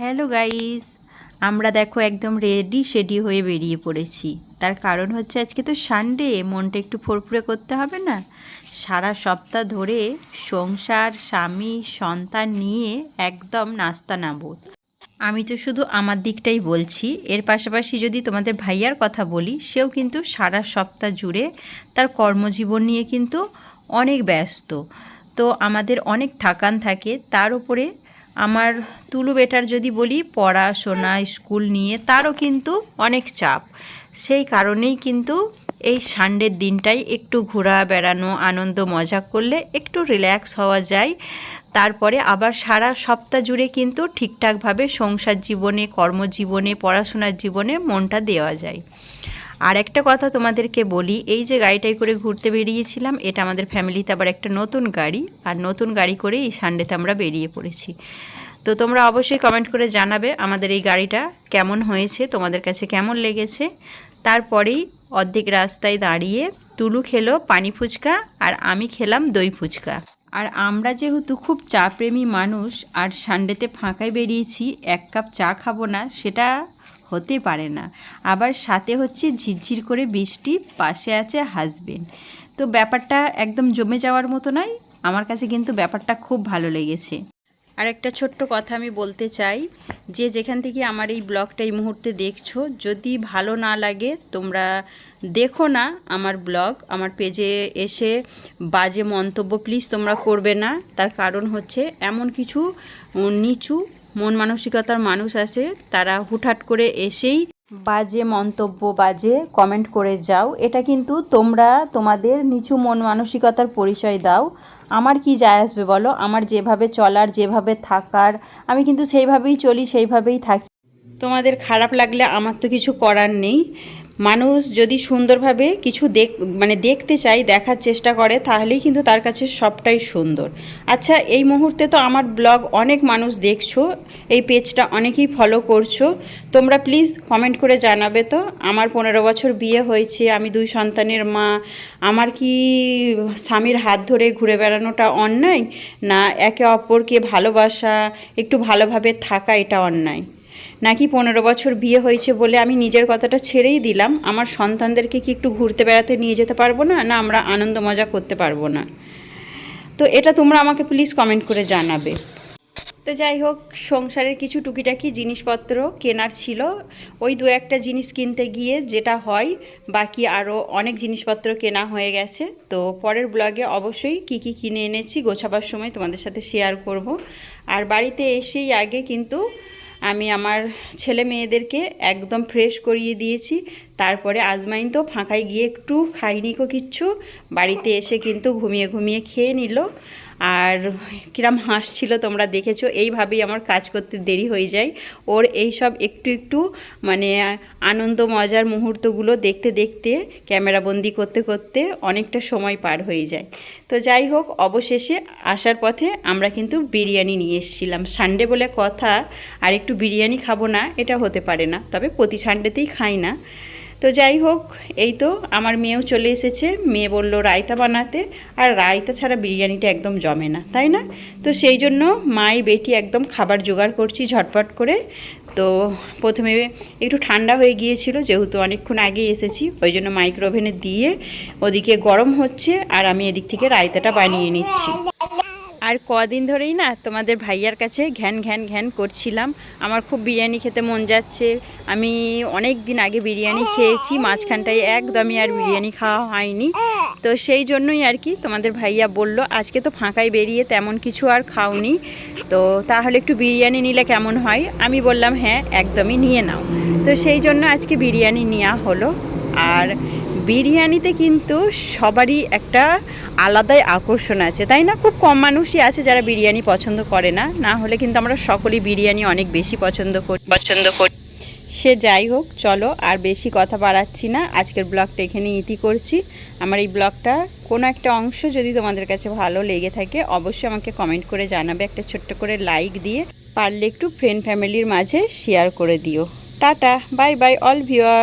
Hello guys আমরা দেখো একদম রেডি শেডি হয়ে বেরিয়ে পড়েছি। তার কারণ হচ্ছে আজকে তো সানডে মনটা একটু ফুরফুরে করতে হবে না? সারা সপ্তাহ ধরে সংসার, স্বামী, সন্তান নিয়ে একদম নাস্তা নাবো আমি তো শুধু আমার দিকটাই বলছি। এর পাশাপাশি যদি তোমাদের ভাইয়ার কথা বলি, সেও কিন্তু সারা সপ্তাহ জুড়ে তার কর্মজীবন নিয়ে কিন্তু অনেক ব্যস্ত। তো আমাদের অনেক থাকান থাকে, তার উপরে আমার তুলু বেটার যদি বলি, পড়াশোনা, স্কুল নিয়ে তারও কিন্তু অনেক চাপ। সেই কারণেই কিন্তু এই সানডের দিনটাই একটু ঘোরা, বেড়ানো, আনন্দ, মজা করলে একটু রিল্যাক্স হওয়া যায়। তারপরে আবার সারা সপ্তাহ জুড়ে কিন্তু ঠিকঠাকভাবে সংসার জীবনে, কর্মজীবনে, পড়াশোনার জীবনে মনটা দেওয়া যায়। আর একটা কথা তোমাদেরকে বলি, এই যে গাড়িটাই করে ঘুরতে বেরিয়েছিলাম, এটা আমাদের ফ্যামিলিতে আবার একটা নতুন গাড়ি, আর নতুন গাড়ি করে এই সানডেতে আমরা বেরিয়ে পড়েছি। তো তোমরা অবশ্যই কমেন্ট করে জানাবে আমাদের এই গাড়িটা কেমন হয়েছে, তোমাদের কাছে কেমন লেগেছে। তারপরেই অর্ধেক রাস্তায় দাঁড়িয়ে তুলু খেলো পানি ফুচকা, আর আমি খেলাম দই ফুচকা। আর আমরা যেহেতু খুব চা প্রেমী মানুষ, আর সানডেতে ফাঁকায় বেরিয়েছি, এক কাপ চা খাব না, সেটা হতে পারে না। আবার সাথে হচ্ছে ঝিরঝির করে বৃষ্টি, পাশে আছে হাজবেন্ড তো ব্যাপারটা একদম জমে যাওয়ার মতো নয়। আমার কাছে কিন্তু ব্যাপারটা খুব ভালো লেগেছে। আর একটা ছোট্ট কথা আমি বলতে চাই, যে যেখান থেকে আমার এই ব্লগটা এই মুহূর্তে দেখছ, যদি ভালো না লাগে তোমরা দেখো না আমার ব্লগ। আমার পেজে এসে বাজে মন্তব্য প্লিজ তোমরা করবে না। তার কারণ হচ্ছে এমন কিছু নিচু মন মানসিকতার মানুষ আছে, তারা হুটহাট করে এসেই বাজে মন্তব্য, বাজে কমেন্ট করে যাও। এটা কিন্তু তোমরা তোমাদের নিচু মন মানসিকতার পরিচয় দাও। আমার কি যায় আসবে বলো? আমার যেভাবে চলার, যেভাবে থাকার, আমি কিন্তু সেইভাবেই চলি, সেইভাবেই থাকি। তোমাদের খারাপ লাগলে আমার তো কিছু করার নেই। মানুষ যদি সুন্দরভাবে কিছু দেখ মানে দেখতে চাই দেখার চেষ্টা করে, তাহলেই কিন্তু তার কাছে সবটাই সুন্দর। আচ্ছা এই মুহূর্তে তো আমার ব্লগ অনেক মানুষ দেখছ, এই পেজটা অনেকেই ফলো করছ। তোমরা প্লিজ কমেন্ট করে জানাবে তো, আমার পনেরো বছর বিয়ে হয়েছে, আমি দুই সন্তানের মা, আমার কি স্বামীর হাত ধরে ঘুরে বেড়ানোটা অন্যায়? না, একে অপরকে ভালোবাসা, একটু ভালোভাবে থাকা এটা অন্যায়? নাকি পনেরো বছর বিয়ে হয়েছে বলে আমি নিজের কথাটা ছেড়েই দিলাম? আমার সন্তানদেরকে কি একটু ঘুরতে বেড়াতে নিয়ে যেতে পারব না? না, আমরা আনন্দ মজা করতে পারব না। তো এটা তোমরা আমাকে প্লিজ কমেন্ট করে জানাবে। তো যাই হোক, সংসারের কিছু টুকিটাকি জিনিসপত্র কেনার ছিল। ওই দু একটা জিনিস কিনতে গিয়ে যেটা হয়, বাকি আরও অনেক জিনিসপত্র কেনা হয়ে গেছে। তো পরের ব্লগে অবশ্যই কি কি কিনে এনেছি গোছাবার সময় তোমাদের সাথে শেয়ার করব। আর বাড়িতে এসেই আগে কিন্তু আমি আমার ছেলে মেয়েদেরকে একদম ফ্রেশ করিয়ে দিয়েছি। তারপরে আজমাইন তো ফাঁকায় গিয়ে একটু খাইনি কো কিচ্ছু, বাড়িতে এসে কিন্তু ঘুমিয়ে ঘুমিয়ে খেয়ে নিল। আর কিরম হাসছিল তোমরা দেখেছ, এইভাবেই আমার কাজ করতে দেরি হয়ে যায়। ওর এই সব একটু একটু মানে আনন্দ মজার মুহূর্তগুলো দেখতে দেখতে ক্যামেরাবন্দি করতে করতে অনেকটা সময় পার হয়ে যায়। তো যাই হোক, অবশেষে আসার পথে আমরা কিন্তু বিরিয়ানি নিয়ে এসেছিলাম। সানডে বলে কথা, আর একটু বিরিয়ানি খাব না, এটা হতে পারে না। তবে প্রতি সানডেতেই খাই না। তো যাই হোক, এই তো আমার মেয়েও চলে এসেছে। মেয়ে বলল, রায়তা বানাতে। আর রায়তা ছাড়া বিরিয়ানিটা একদম জমে না, তাই না? তো সেই জন্য মাই বেটি একদম খাবার জোগাড় করছি ঝটপট করে। তো প্রথমে একটু ঠান্ডা হয়ে গিয়েছিল, যেহেতু অনেকক্ষণ আগে এসেছি, ওই জন্য মাইক্রো ওভেনে দিয়ে ওদিকে গরম হচ্ছে, আর আমি এদিক থেকে রায়তাটা বানিয়ে নিচ্ছি। আর কদিন ধরেই না তোমাদের ভাইয়ার কাছে ঘ্যান ঘ্যান ঘ্যান করছিলাম। আমার খুব বিরিয়ানি খেতে মন যাচ্ছে। আমি অনেক দিন আগে বিরিয়ানি খেয়েছি, মাঝখানটায় একদমই আর বিরিয়ানি খাওয়া হয়নি। তো সেই জন্যই আর কি তোমাদের ভাইয়া বলল, আজকে তো ফাঁকায় বেরিয়ে তেমন কিছু আর খাওনি। তো তাহলে একটু বিরিয়ানি নিলে কেমন হয়? আমি বললাম হ্যাঁ একদমই নিয়ে নাও। তো সেই জন্য আজকে বিরিয়ানি নেওয়া হলো। আর বিরিয়ানিতে কিন্তু সবারই একটা আলাদাই আকর্ষণ আছে, তাই না? খুব কম মানুষই আছে যারা বিরিয়ানি পছন্দ করে না। না হলে কিন্তু আমরা সকলেই বিরিয়ানি অনেক বেশি পছন্দ করি পছন্দ করি। সে যাই হোক, চলো আর বেশি কথা বাড়াচ্ছি না। আজকের ব্লগটা এখানে ইতি করছি। আমার এই ব্লগটা কোনো একটা অংশ যদি তোমাদের কাছে ভালো লেগে থাকে, অবশ্যই আমাকে কমেন্ট করে জানাবে। একটা ছোট্ট করে লাইক দিয়ে। পারলে একটু ফ্রেন্ড ফ্যামিলির মাঝে শেয়ার করে দিও। Tata bye bye all viewer